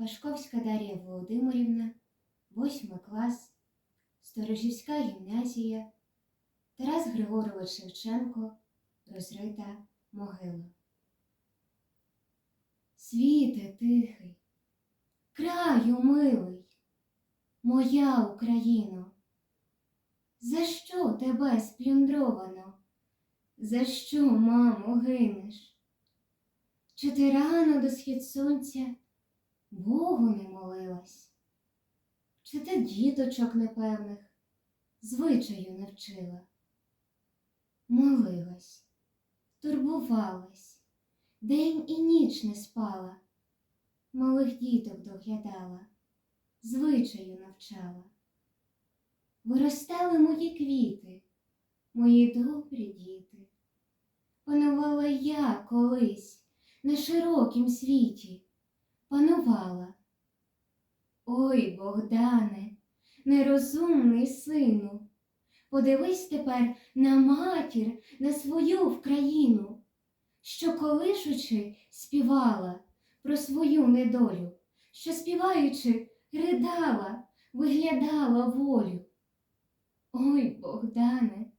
Пашковська Дар'я Володимирівна, восьмий клас, Сторожівська гімназія, Тарас Григорович Шевченко, розрита могила. Світе тихий, краю милий, моя Україно, за що тебе сплюндровано? За що, мамо, гинеш? Чи ти рано до схід сонця Богу не молилась? Чи ти діточок непевних звичаю не вчила? Молилась, турбувалась, день і ніч не спала, малих діток доглядала, звичаю навчала. Виростали мої квіти, мої добрі діти. Панувала я колись на широкім світі, панувала. Ой, Богдане, нерозумний сину, подивись тепер на матір, на свою Вкраїну, що колишучи співала про свою недолю, що співаючи ридала, виглядала волю. Ой, Богдане,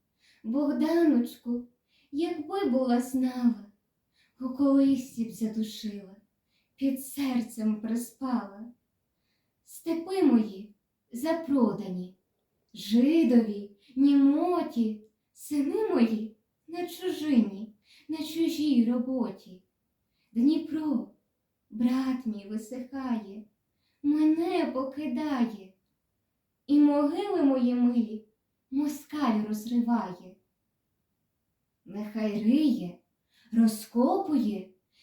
Богданочку, якби була знала, у колисці б задушила, під серцем приспала. Степи мої запродані, жидові, німоті, сини мої на чужині, на чужій роботі. Дніпро, брат мій висихає, мене покидає, і могили мої милі москаль розриває. Нехай риє, розкопує,